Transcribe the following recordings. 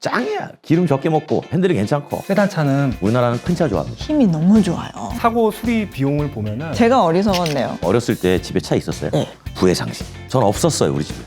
짱이야. 기름 적게 먹고 핸들이 괜찮고. 세단 차는 우리나라는 큰 차 좋아합니다. 힘이 너무 좋아요. 사고 수리 비용을 보면은 제가 어리석었네요. 어렸을 때 집에 차 있었어요? 네. 부의 상식. 전 없었어요 우리 집에.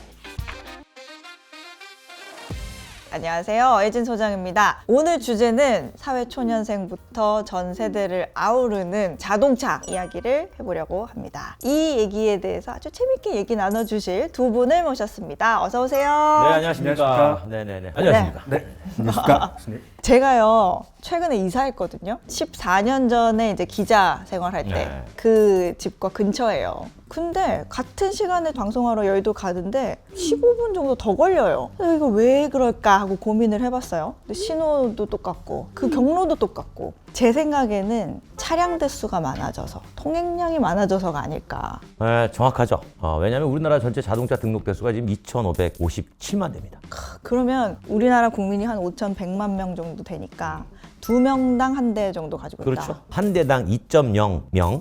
안녕하세요. 애진 소장입니다. 오늘 주제는 사회초년생부터 전 세대를 아우르는 자동차 이야기를 해보려고 합니다. 이 얘기에 대해서 아주 재밌게 얘기 나눠주실 두 분을 모셨습니다. 어서 오세요. 네 안녕하십니까. 안녕하십니까. 네네네. 안녕하십니까. 네. 안녕하십니까. 제가요 최근에 이사했거든요. 14년 전에 이제 기자 생활할 때 네. 그 집과 근처예요. 근데 같은 시간에 방송하러 여의도 가는데 15분 정도 더 걸려요. 그래서 이거 왜 그럴까 하고 고민을 해봤어요. 근데 신호도 똑같고 그 경로도 똑같고 제 생각에는 차량 대수가 많아져서 통행량이 많아져서가 아닐까. 네, 정확하죠. 어, 왜냐하면 우리나라 전체 자동차 등록 대수가 지금 2,557만 대입니다. 그러면 우리나라 국민이 한 5,100만 명 정도 되니까 두 명당 한 대 정도 가지고 있다. 그렇죠. 한 대당 2.0명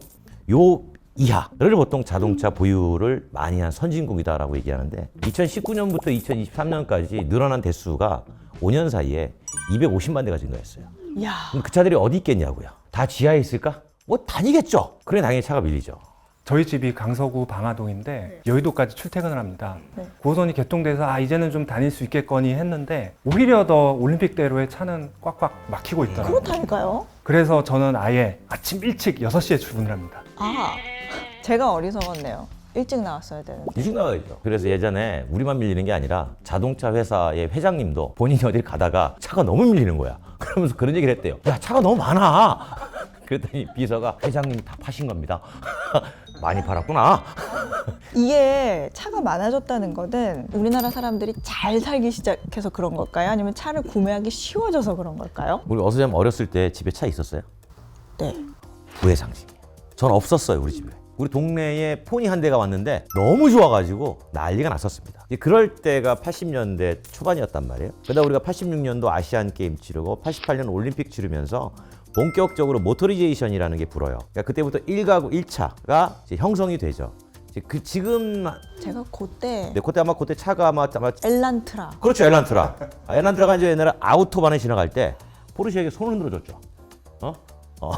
요 이하를 보통 자동차 보유를 많이 한 선진국이다라고 얘기하는데 2019년부터 2023년까지 늘어난 대수가 5년 사이에 250만 대가 증가했어요. 야. 그럼 그 차들이 어디 있겠냐고요? 다 지하에 있을까? 뭐 다니겠죠. 그래 당연히 차가 밀리죠. 저희 집이 강서구 방화동인데 여의도까지 출퇴근을 합니다. 네. 고선이 개통돼서 아 이제는 좀 다닐 수 있겠거니 했는데 오히려 더 올림픽대로에 차는 꽉꽉 막히고 있더라고요. 그렇다니까요. 그래서 저는 아예 아침 일찍 6시에 출근을 합니다. 아, 제가 어리석었네요. 일찍 나왔어야 되는데. 일찍 나가야죠. 그래서 예전에 우리만 밀리는 게 아니라 자동차 회사의 회장님도 본인이 어딜 가다가 차가 너무 밀리는 거야. 그러면서 그런 얘기를 했대요. 야, 차가 너무 많아. 그랬더니 비서가 회장님이 다 파신 겁니다. 많이 팔았구나. 이게 차가 많아졌다는 거는 우리나라 사람들이 잘 살기 시작해서 그런 걸까요? 아니면 차를 구매하기 쉬워져서 그런 걸까요? 우리 어서좀 어렸을 때 집에 차 있었어요? 네. 부의 상식이에요. 전 없었어요, 우리 집에. 우리 동네에 폰이 한 대가 왔는데 너무 좋아가지고 난리가 났었습니다. 그럴 때가 80년대 초반이었단 말이에요. 그러다 우리가 86년도 아시안 게임 치르고 88년 올림픽 치르면서 본격적으로 모터리제이션이라는 게 불어요. 그러니까 그때부터 1가구 1차가 형성이 되죠. 그 지금 제가 그때 네, 그때 아마 그때 차가 아마 아마 엘란트라. 그렇죠 엘란트라. 아, 엘란트라가 이제 옛날에 아우토반에 지나갈 때 포르쉐에게 손을 흔들어 줬죠. 어? 어.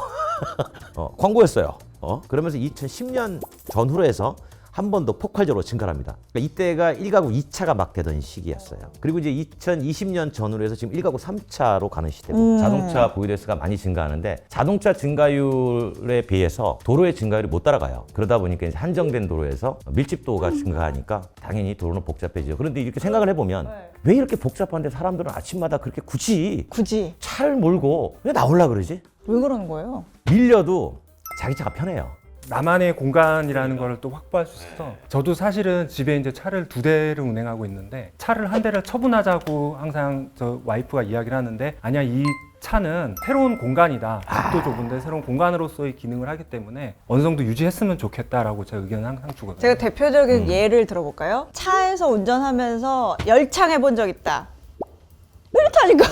어, 광고였어요. 어? 그러면서 2010년 전후로 해서 한 번 더 폭발적으로 증가합니다. 그러니까 이때가 1가구 2차가 막 되던 시기였어요. 그리고 이제 2020년 전후로 해서 지금 1가구 3차로 가는 시대고 음. 자동차 보유 대수가 많이 증가하는데 자동차 증가율에 비해서 도로의 증가율이 못 따라가요. 그러다 보니까 이제 한정된 도로에서 밀집도가 증가하니까 당연히 도로는 복잡해지죠. 그런데 이렇게 생각을 해보면 왜 이렇게 복잡한데 사람들은 아침마다 그렇게 굳이 굳이 차를 몰고 왜 나올라 그러지? 왜 그러는 거예요? 밀려도 자기 차가 편해요. 나만의 공간이라는 걸 또 확보할 수 있어서 저도 사실은 집에 이제 차를 두 대를 운행하고 있는데 차를 한 대를 처분하자고 항상 저 와이프가 이야기를 하는데 아니야 이 차는 새로운 공간이다 집도 좁은데 새로운 공간으로서의 기능을 하기 때문에 어느 정도 유지했으면 좋겠다라고 제 의견을 항상 주거든요 제가 대표적인 예를 들어볼까요? 차에서 운전하면서 열창 해 본 적 있다. 이렇다니까.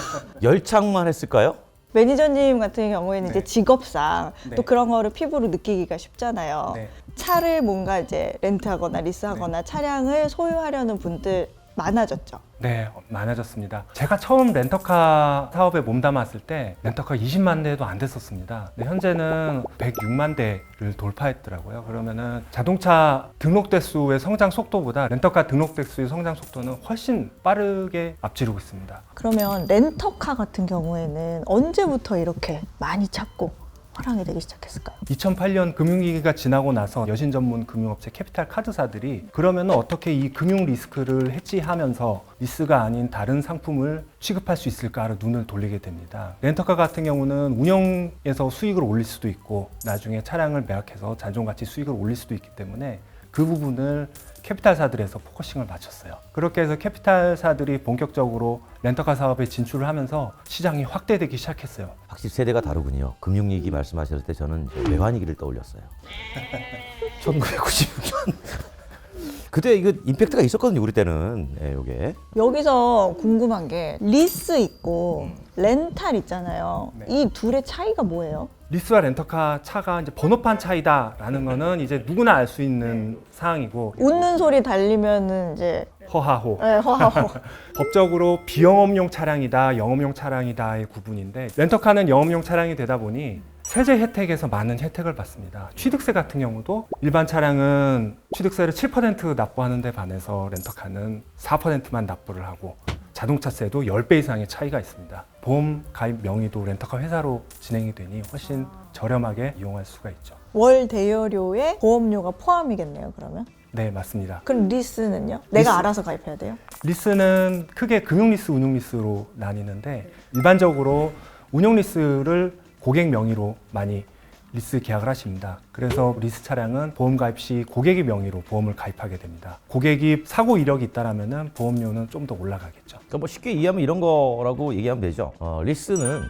열창만 했을까요? 매니저님 같은 경우에는 이제 네. 직업상 네. 또 그런 거를 피부로 느끼기가 쉽잖아요. 네. 차를 뭔가 이제 렌트하거나 리스하거나 차량을 소유하려는 분들 많아졌죠. 네, 많아졌습니다. 제가 처음 렌터카 사업에 몸담았을 때 렌터카 20만 대도 안 됐었습니다. 근데 현재는 106만 대를 돌파했더라고요. 그러면은 자동차 등록 대수의 성장 속도보다 렌터카 등록 대수의 성장 속도는 훨씬 빠르게 앞지르고 있습니다. 그러면 렌터카 같은 경우에는 언제부터 이렇게 많이 찾고 화랑이 되기 시작했을까요? 2008년 금융위기가 지나고 나서 여신 전문 금융업체 캐피탈 카드사들이 그러면 어떻게 이 금융 리스크를 해지하면서 리스가 아닌 다른 상품을 취급할 수 있을까를 눈을 돌리게 됩니다. 렌터카 같은 경우는 운영에서 수익을 올릴 수도 있고 나중에 차량을 매각해서 잔존 가치 수익을 올릴 수도 있기 때문에 그 부분을 캐피탈사들에서 포커싱을 맞췄어요. 그렇게 해서 캐피탈사들이 본격적으로 렌터카 사업에 진출을 하면서 시장이 확대되기 시작했어요. 확실히 세대가 다르군요. 금융위기 말씀하셨을 때 저는 이제 외환위기를 떠올렸어요. 1996년. 그때 이거 임팩트가 있었거든요, 우리 때는. 예, 요게. 여기서 궁금한 게 리스 있고 렌탈 있잖아요. 네. 이 둘의 차이가 뭐예요? 리스와 렌터카 차가 이제 번호판 차이다라는 거는 이제 누구나 알 수 있는 사항이고 웃는 소리 달리면은 이제 허하호. 네, 허하호. 법적으로 비영업용 차량이다, 영업용 차량이다의 구분인데 렌터카는 영업용 차량이 되다 보니 세제 혜택에서 많은 혜택을 받습니다. 취득세 같은 경우도 일반 차량은 취득세를 7% 납부하는 데 반해서 렌터카는 4%만 납부를 하고 자동차세도 10배 이상의 차이가 있습니다. 보험 가입 명의도 렌터카 회사로 진행이 되니 훨씬 저렴하게 이용할 수가 있죠. 월 대여료에 보험료가 포함이겠네요, 그러면. 네, 맞습니다. 그럼 리스는요? 내가 리스- 알아서 가입해야 돼요? 리스는 크게 금융 리스, 운용 리스로 나뉘는데 일반적으로 운용 리스를 고객 명의로 많이 리스 계약을 하십니다. 그래서 리스 차량은 보험 가입 시 고객의 명의로 보험을 가입하게 됩니다. 고객이 사고 이력이 있다라면은 보험료는 좀 더 올라가겠죠. 그러니까 뭐 쉽게 이해하면 이런 거라고 얘기하면 되죠. 어, 리스는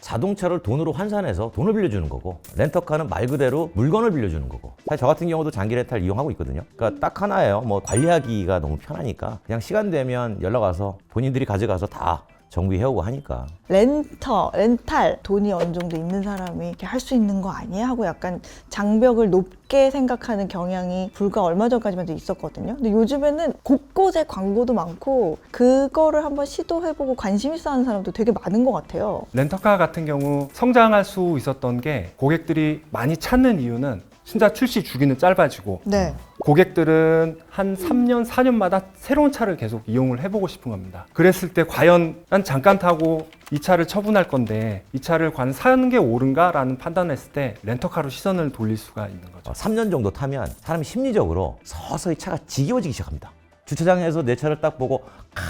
자동차를 돈으로 환산해서 돈을 빌려주는 거고 렌터카는 말 그대로 물건을 빌려주는 거고 사실 저 같은 경우도 장기 렌탈 이용하고 있거든요. 그러니까 딱 하나예요. 뭐 관리하기가 너무 편하니까 그냥 시간 되면 연락 와서 본인들이 가져가서 다 정비해오고 하니까 렌터, 렌탈 돈이 어느 정도 있는 사람이 이렇게 할 수 있는 거 아니야? 하고 약간 장벽을 높게 생각하는 경향이 불과 얼마 전까지만 해도 있었거든요. 근데 요즘에는 곳곳에 광고도 많고 그거를 한번 시도해보고 관심 있어 하는 사람도 되게 많은 것 같아요. 렌터카 같은 경우 성장할 수 있었던 게 고객들이 많이 찾는 이유는 신차 출시 주기는 짧아지고 네. 고객들은 한 3년, 4년마다 새로운 차를 계속 이용을 해보고 싶은 겁니다. 그랬을 때 과연 난 잠깐 타고 이 차를 처분할 건데 이 차를 과연 사는 게 옳은가 라는 판단했을 때 렌터카로 시선을 돌릴 수가 있는 거죠. 어, 3년 정도 타면 사람이 심리적으로 서서히 차가 지겨워지기 시작합니다. 주차장에서 내 차를 딱 보고 아,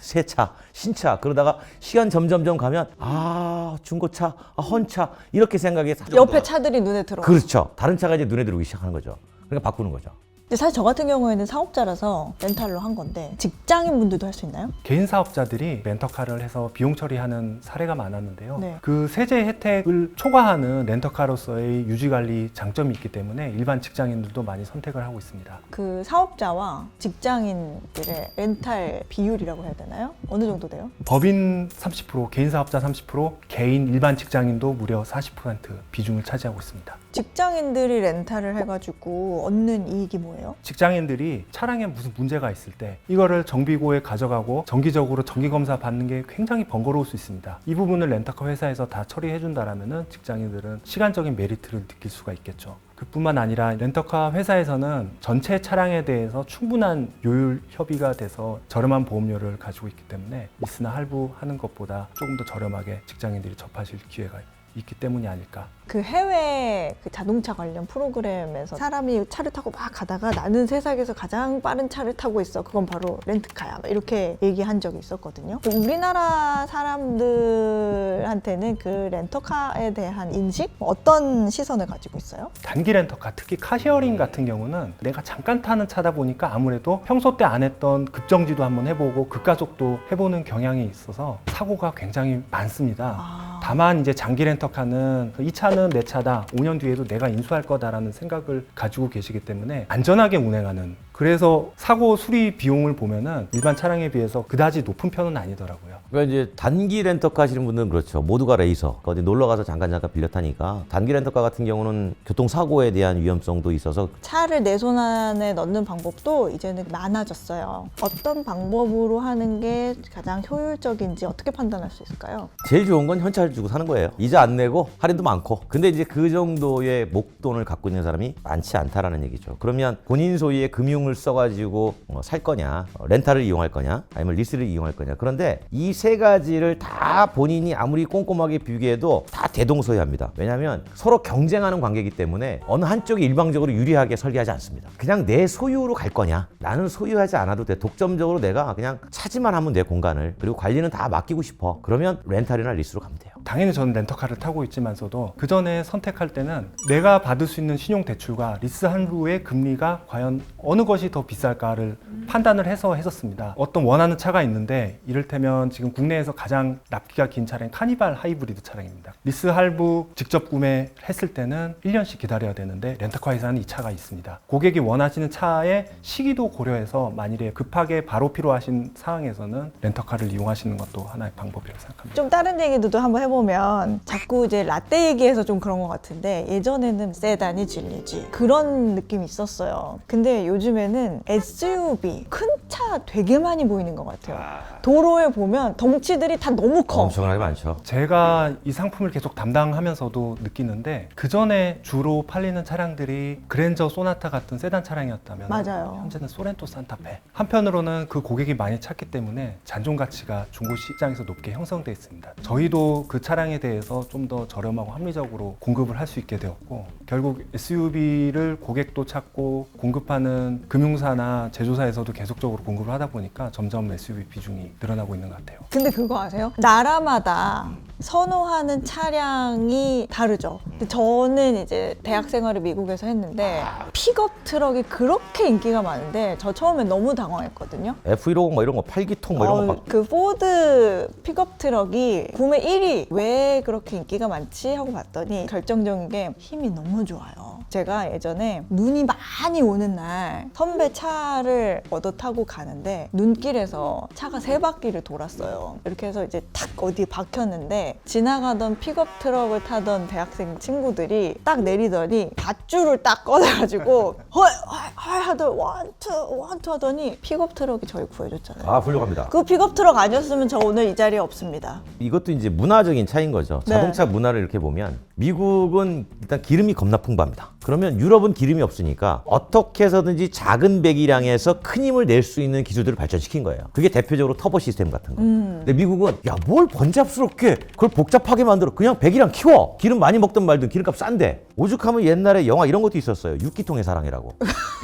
새 차, 신차 그러다가 시간 점점점 가면 아 중고차, 아, 헌차 이렇게 생각이 옆에 차들이 눈에 들어. 그렇죠. 다른 차가 이제 눈에 들어오기 시작하는 거죠. 그러니까 바꾸는 거죠. 근데 사실 저 같은 경우에는 사업자라서 렌탈로 한 건데 직장인 분들도 할 수 있나요? 개인 사업자들이 렌터카를 해서 비용 처리하는 사례가 많았는데요. 네. 그 세제 혜택을 초과하는 렌터카로서의 유지 관리 장점이 있기 때문에 일반 직장인들도 많이 선택을 하고 있습니다. 그 사업자와 직장인들의 렌탈 비율이라고 해야 되나요? 어느 정도 돼요? 법인 30%, 개인 사업자 30%, 개인 일반 직장인도 무려 40% 비중을 차지하고 있습니다. 직장인들이 렌탈을 해가지고 얻는 이익이 뭐예요? 직장인들이 차량에 무슨 문제가 있을 때 이거를 정비고에 가져가고 정기적으로 정기 검사 받는 게 굉장히 번거로울 수 있습니다. 이 부분을 렌터카 회사에서 다 처리해 준다라면은 직장인들은 시간적인 메리트를 느낄 수가 있겠죠. 그뿐만 아니라 렌터카 회사에서는 전체 차량에 대해서 충분한 요율 협의가 돼서 저렴한 보험료를 가지고 있기 때문에 리스나 할부하는 것보다 조금 더 저렴하게 직장인들이 접하실 기회가 있기 때문이 아닐까 그 해외 그 자동차 관련 프로그램에서 사람이 차를 타고 막 가다가 나는 세상에서 가장 빠른 차를 타고 있어. 그건 바로 렌트카야. 막 이렇게 얘기한 적이 있었거든요. 우리나라 사람들한테는 그 렌터카에 대한 인식 어떤 시선을 가지고 있어요? 단기 렌터카 특히 카시어링 같은 경우는 내가 잠깐 타는 차다 보니까 아무래도 평소 때 안 했던 급정지도 한번 해보고 급가속도 해보는 경향이 있어서 사고가 굉장히 많습니다. 아, 다만 이제 장기 렌터카는 이 차는 내 차다. 5년 뒤에도 내가 인수할 거다라는 생각을 가지고 계시기 때문에 안전하게 운행하는 그래서 사고 수리 비용을 보면은 일반 차량에 비해서 그다지 높은 편은 아니더라고요. 그러니까 이제 단기 렌터카 하시는 분들은 그렇죠. 모두가 레이서. 어디 놀러 가서 잠깐 잠깐 빌려 타니까 단기 렌터카 같은 경우는 교통 사고에 대한 위험성도 있어서 차를 내 손 안에 넣는 방법도 이제는 많아졌어요. 어떤 방법으로 하는 게 가장 효율적인지 어떻게 판단할 수 있을까요? 제일 좋은 건 현찰 주고 사는 거예요. 이자 안 내고 할인도 많고. 근데 이제 그 정도의 목돈을 갖고 있는 사람이 많지 않다라는 얘기죠. 그러면 본인 소유의 금융 을 써가지고 어, 살 거냐, 어, 렌탈을 이용할 거냐, 아니면 리스를 이용할 거냐. 그런데 이 세 가지를 다 본인이 아무리 꼼꼼하게 비교해도 다 대동소이합니다. 왜냐하면 서로 경쟁하는 관계이기 때문에 어느 한쪽이 일방적으로 유리하게 설계하지 않습니다. 그냥 내 소유로 갈 거냐, 나는 소유하지 않아도 돼. 독점적으로 내가 그냥 차지만 하면 내 공간을 그리고 관리는 다 맡기고 싶어. 그러면 렌탈이나 리스로 가면 돼요. 당연히 저는 렌터카를 타고 있지만서도 그 전에 선택할 때는 내가 받을 수 있는 신용 대출과 리스 할부의 금리가 과연 어느 것이 더 비쌀까를 판단을 해서 했었습니다. 어떤 원하는 차가 있는데 이를테면 지금 국내에서 가장 납기가 긴 차량이 카니발 하이브리드 차량입니다. 리스 할부 직접 구매했을 때는 1년씩 기다려야 되는데 렌터카 회사는 이 차가 있습니다. 고객이 원하시는 차의 시기도 고려해서 만일에 급하게 바로 필요하신 상황에서는 렌터카를 이용하시는 것도 하나의 방법이라고 생각합니다. 좀 다른 얘기도 또 한번 해보면 보면 자꾸 이제 라떼 얘기해서 좀 그런 것 같은데 예전에는 세단이 진리지 그런 느낌이 있었어요. 근데 요즘에는 SUV 큰 차 되게 많이 보이는 것 같아요. 도로에 보면 덩치들이 다 너무 커. 엄청나게 많죠. 제가 이 상품을 계속 담당하면서도 느끼는데 그 전에 주로 팔리는 차량들이 그랜저 소나타 같은 세단 차량이었다면 맞아요. 현재는 소렌토 산타페. 한편으로는 그 고객이 많이 찾기 때문에 잔존 가치가 중고 시장에서 높게 형성돼 있습니다. 저희도 그 차량에 대해서 좀 더 저렴하고 합리적으로 공급을 할 수 있게 되었고 결국 SUV를 고객도 찾고 공급하는 금융사나 제조사에서도 계속적으로 공급을 하다 보니까 점점 SUV 비중이 늘어나고 있는 것 같아요. 근데 그거 아세요? 나라마다 선호하는 차량 이 다르죠. 근데 저는 이제 대학 생활을 미국에서 했는데 픽업 트럭이 그렇게 인기가 많은데 저 처음에 너무 당황했거든요. F150 뭐 이런 거 팔기통 뭐 이런 거 어, 막. 그 포드 픽업 트럭이 구매 1위 왜 그렇게 인기가 많지 하고 봤더니 결정적인 게 힘이 너무 좋아요. 제가 예전에 눈이 많이 오는 날 선배 차를 얻어 타고 가는데 눈길에서 차가 세 바퀴를 돌았어요. 이렇게 해서 이제 탁 어디에 박혔는데 지나가던 픽업 트럭을 타던 대학생 친구들이 딱 내리더니 밧줄을 딱 꺼내가지고 헐, 헐, 헐 하더 원투 원투 하더니 픽업 트럭이 저희 구해줬잖아요. 아 훌륭합니다. 그 픽업 트럭 아니었으면 저 오늘 이 자리에 없습니다. 이것도 이제 문화적인 차이인 거죠. 네. 자동차 문화를 이렇게 보면 미국은 일단 기름이 겁나 풍부합니다. 그러면 유럽은 기름이 없으니까 어떻게 해서든지 작은 배기량에서 큰 힘을 낼 수 있는 기술들을 발전시킨 거예요. 그게 대표적으로 터보 시스템 같은 거. 근데 미국은 야 뭘 번잡스럽게 그걸 복잡하게 만들어 그냥 배기량 키워 기름 많이 먹든 말든 기름값 싼데 오죽하면 옛날에 영화 이런 것도 있었어요. 육기통의 사랑이라고.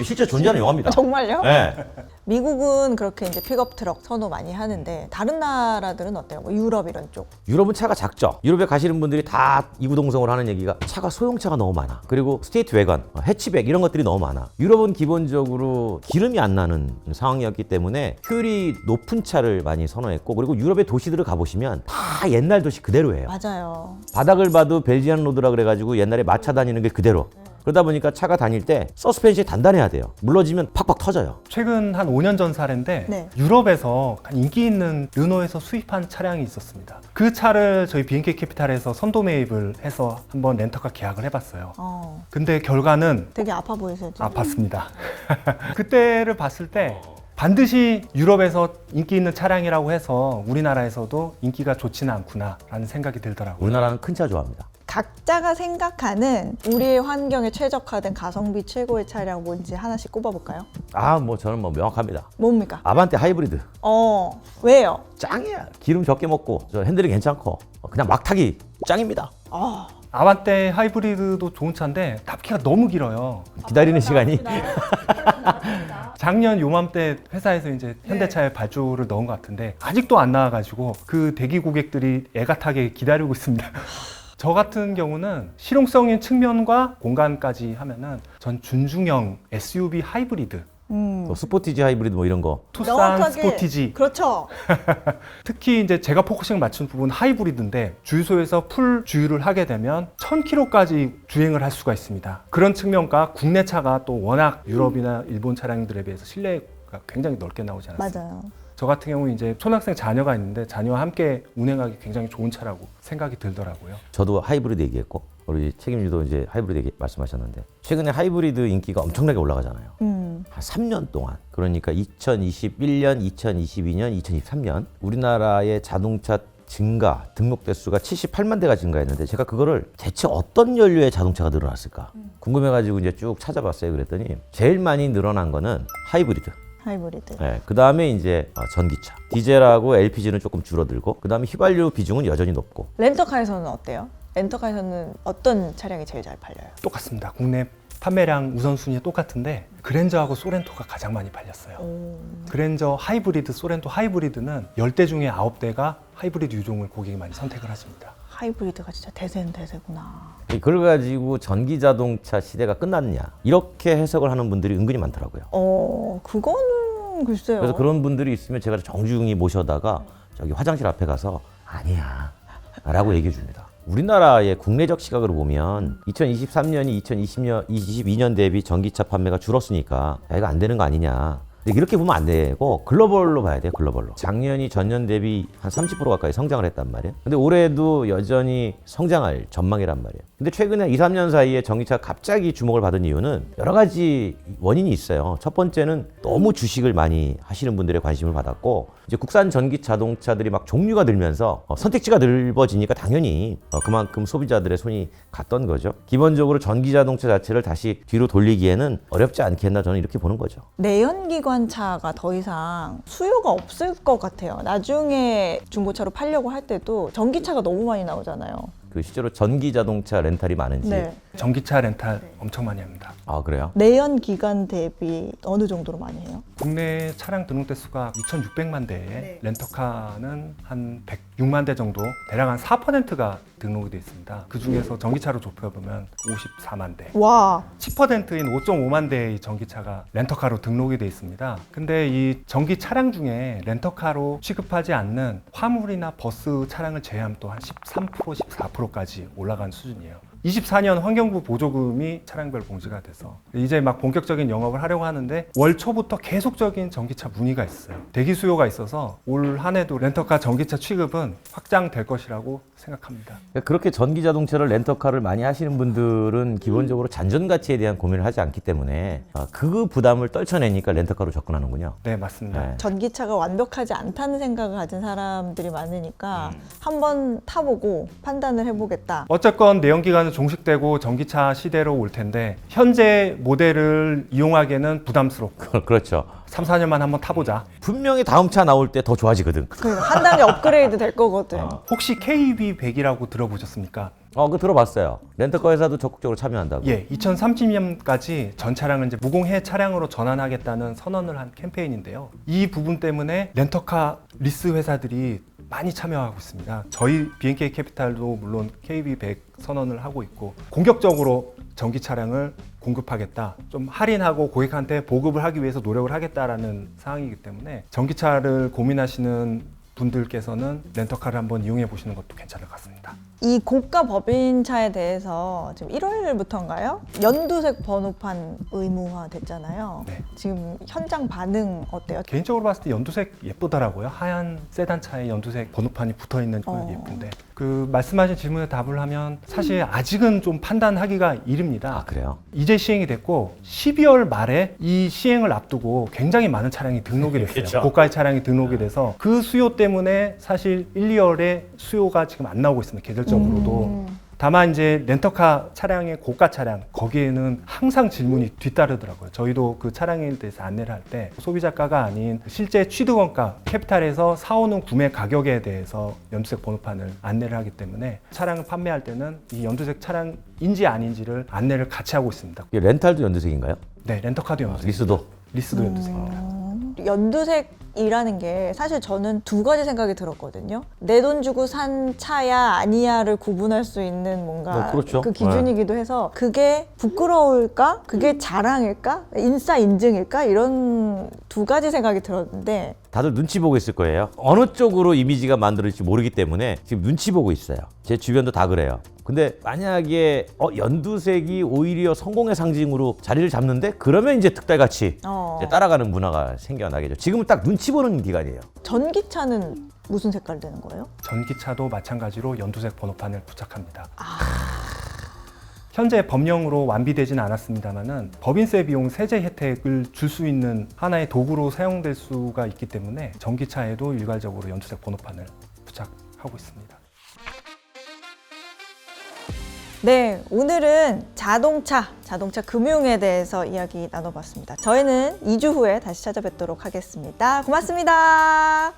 실제 존재하는 영화입니다. 정말요? 네. 미국은 그렇게 이제 픽업 트럭 선호 많이 하는데 다른 나라들은 어때요? 뭐 유럽 이런 쪽. 유럽은 차가 작죠. 유럽에 가시는 분들이 다 이구동성으로 하는 얘기가 차가 소형차가 너무 많아. 그리고 스테이트 웨건, 어, 해치백 이런 것들이 너무 많아. 유럽은 기본적으로 기름이 안 나는 상황이었기 때문에 효율이 높은 차를 많이 선호했고 그리고 유럽의 도시들을 가보시면 다 옛날 도시 그대로예요. 맞아요. 바닥을 봐도 벨지안 로드라 그래가지고 옛날에 마차 다니는 게 그대로. 그러다 보니까 차가 다닐 때 서스펜션이 단단해야 돼요. 물러지면 팍팍 터져요. 최근 한 5년 전 사례인데 네. 유럽에서 인기 있는 르노에서 수입한 차량이 있었습니다. 그 차를 저희 BNK 캐피탈에서 선도 매입을 해서 한번 렌터카 계약을 해봤어요. 어, 근데 결과는 되게 아파 보이세요. 아팠습니다. 그때를 봤을 때 반드시 유럽에서 인기 있는 차량이라고 해서 우리나라에서도 인기가 좋지는 않구나라는 생각이 들더라고요. 우리나라는 큰 차 좋아합니다. 각자가 생각하는 우리의 환경에 최적화된 가성비 최고의 차량 뭔지 하나씩 꼽아볼까요? 아, 뭐 저는 뭐 명확합니다. 뭡니까? 아반떼 하이브리드. 어, 왜요? 짱이야. 기름 적게 먹고 저 핸들이 괜찮고 그냥 막 타기 짱입니다. 어, 아반떼 하이브리드도 좋은 차인데 탑키가 너무 길어요. 기다리는 시간이 작년 요맘때 회사에서 이제 현대차에 발주를 넣은 것 같은데 아직도 안 나와가지고 그 대기 고객들이 애가 타게 기다리고 있습니다. 저 같은 경우는 실용성인 측면과 공간까지 하면은 전 준중형 SUV 하이브리드 음. 뭐 스포티지 하이브리드 뭐 이런 거 투싼 스포티지 그렇죠. 특히 이제 제가 포커싱 맞춘 부분 하이브리드인데 주유소에서 풀 주유를 하게 되면 1000km까지 주행을 할 수가 있습니다. 그런 측면과 국내 차가 또 워낙 유럽이나 일본 차량들에 비해서 실내가 굉장히 넓게 나오지 않았습니까? 맞아요. 저 같은 경우 이제 초등학생 자녀가 있는데 자녀와 함께 운행하기 굉장히 좋은 차라고 생각이 들더라고요. 저도 하이브리드 얘기했고 우리 책임지도 이제 하이브리드 얘기 말씀하셨는데 최근에 하이브리드 인기가 엄청나게 올라가잖아요. 음. 한 3년 동안 그러니까 2021년, 2022년, 2023년 우리나라의 자동차 증가 등록 대수가 78만 대가 증가했는데 제가 그거를 대체 어떤 연료의 자동차가 늘어났을까 궁금해가지고 이제 쭉 찾아봤어요. 그랬더니 제일 많이 늘어난 거는 하이브리드. 하이브리드. 네, 그 다음에 이제 어, 전기차. 디젤하고 LPG는 조금 줄어들고 그 다음에 휘발유 비중은 여전히 높고 렌터카에서는 어때요? 렌터카에서는 어떤 차량이 제일 잘 팔려요? 똑같습니다. 국내 판매량 우선순위 똑같은데 그랜저하고 소렌토가 가장 많이 팔렸어요. 오. 그랜저 하이브리드, 소렌토 하이브리드는 10대 중에 9대가 하이브리드 유종을 고객이 많이 선택을 하십니다. 하이브리드가 진짜 대세는 대세구나. 그걸 가지고 전기 자동차 시대가 끝났냐 이렇게 해석을 하는 분들이 은근히 많더라고요. 어, 그거는 글쎄요. 그래서 그런 분들이 있으면 제가 정중히 모셔다가 저기 화장실 앞에 가서 아니야 라고 얘기해 줍니다. 우리나라의 국내적 시각으로 보면 2023년이 2020년, 22년 대비 전기차 판매가 줄었으니까 야, 이거 안 되는 거 아니냐. 근데 이렇게 보면 안 되고 글로벌로 봐야 돼요. 글로벌로. 작년이 전년 대비 한 30% 가까이 성장을 했단 말이에요. 근데 올해도 여전히 성장할 전망이란 말이에요. 근데 최근에 2, 3년 사이에 전기차가 갑자기 주목을 받은 이유는 여러 가지 원인이 있어요. 첫 번째는 너무 주식을 많이 하시는 분들의 관심을 받았고 이제 국산 전기 자동차들이 막 종류가 늘면서 어, 선택지가 넓어지니까 당연히 어, 그만큼 소비자들의 손이 갔던 거죠. 기본적으로 전기 자동차 자체를 다시 뒤로 돌리기에는 어렵지 않겠나 저는 이렇게 보는 거죠. 내연기관 차가 더 이상 수요가 없을 것 같아요. 나중에 중고차로 팔려고 할 때도 전기차가 너무 많이 나오잖아요. 그 실제로 전기 자동차 렌탈이 많은지. 네. 전기차 렌탈 엄청 많이 합니다. 아 그래요? 내연기관 대비 어느 정도로 많이 해요? 국내 차량 등록 대 수가 2,600만 대에 네. 렌터카는 한 106만 대 정도, 대략 한 4%가 등록이 돼 있습니다. 그 중에서 전기차로 좁혀보면 54만 대. 와, 10%인 5.5만 대의 전기차가 렌터카로 등록이 돼 있습니다. 근데 이 전기 차량 중에 렌터카로 취급하지 않는 화물이나 버스 차량을 제외하면 또 한 13%, 14%까지 올라간 수준이에요. 24년 환경부 보조금이 차량별 공시가 돼서 이제 막 본격적인 영업을 하려고 하는데 월 초부터 계속적인 전기차 문의가 있어요. 대기 수요가 있어서 올 한 해도 렌터카 전기차 취급은 확장될 것이라고 생각합니다. 그러니까 그렇게 전기 자동차를 렌터카를 많이 하시는 분들은 기본적으로 잔존 가치에 대한 고민을 하지 않기 때문에 아, 그 부담을 떨쳐내니까 렌터카로 접근하는군요. 네, 맞습니다. 네. 전기차가 완벽하지 않다는 생각을 가진 사람들이 많으니까 음. 한번 타보고 판단을 해보겠다. 어쨌건 내연기관은 종식되고 전기차 시대로 올 텐데 현재 모델을 이용하기에는 부담스럽고 그렇죠. 3, 4년만 한번 타보자. 분명히 다음 차 나올 때 더 좋아지거든. 그 한 단계 업그레이드 될 거거든. 혹시 KB100이라고 들어보셨습니까? 어, 그 들어봤어요. 렌터카 회사도 적극적으로 참여한다고. 예, 2030년까지 전 차량을 이제 무공해 차량으로 전환하겠다는 선언을 한 캠페인인데요. 이 부분 때문에 렌터카 리스 회사들이 많이 참여하고 있습니다. 저희 BNK 캐피탈도 물론 KB100 선언을 하고 있고 공격적으로 전기 차량을 공급하겠다. 좀 할인하고 고객한테 보급을 하기 위해서 노력을 하겠다라는 상황이기 때문에 전기차를 고민하시는 분들께서는 렌터카를 한번 이용해 보시는 것도 괜찮을 것 같습니다. 이 고가 법인차에 대해서 지금 1월부터인가요? 연두색 번호판 의무화 됐잖아요. 네. 지금 현장 반응 어때요? 개인적으로 봤을 때 연두색 예쁘더라고요. 하얀 세단 차에 연두색 번호판이 붙어 있는 건 어. 예쁜데 그 말씀하신 질문에 답을 하면 사실 아직은 좀 판단하기가 이릅니다. 아, 그래요? 이제 시행이 됐고 12월 말에 이 시행을 앞두고 굉장히 많은 차량이 등록이 됐어요. 그쵸. 고가의 차량이 등록이 돼서 그 수요 때문에 사실 1, 2월에 수요가 지금 안 나오고 있습니다. 계절 적으로도. 음. 다만 이제 렌터카 차량의 고가 차량 거기에는 항상 질문이 뒤따르더라고요. 저희도 그 차량에 대해서 안내를 할 때 소비자가가 아닌 실제 취득원가 캐피탈에서 사오는 구매 가격에 대해서 연두색 번호판을 안내를 하기 때문에 차량을 판매할 때는 이 연두색 차량인지 아닌지를 안내를 같이 하고 있습니다. 이게 렌탈도 연두색인가요? 네, 렌터카도 연두색, 리스도. 리스도 연두색입니다. 음, 연두색 이라는 게 사실 저는 두 가지 생각이 들었거든요. 내 돈 주고 산 차야 아니야를 구분할 수 있는 뭔가 어, 그렇죠. 그 기준이기도 해서 그게 부끄러울까? 그게 자랑일까? 인싸 인증일까? 이런 두 가지 생각이 들었는데 다들 눈치 보고 있을 거예요. 어느 쪽으로 이미지가 만들어질지 모르기 때문에 지금 눈치 보고 있어요. 제 주변도 다 그래요. 근데 만약에 어, 연두색이 오히려 성공의 상징으로 자리를 잡는데 그러면 이제 특달같이 어, 이제 따라가는 문화가 생겨나겠죠. 지금은 딱 눈치 보는 기간이에요. 전기차는 무슨 색깔 되는 거예요? 전기차도 마찬가지로 연두색 번호판을 부착합니다. 현재 법령으로 완비되지는 않았습니다만은 법인세 비용 세제 혜택을 줄 수 있는 하나의 도구로 사용될 수가 있기 때문에 전기차에도 일괄적으로 연두색 번호판을 부착하고 있습니다. 네, 오늘은 자동차, 자동차 금융에 대해서 이야기 나눠봤습니다. 저희는 2주 후에 다시 찾아뵙도록 하겠습니다. 고맙습니다.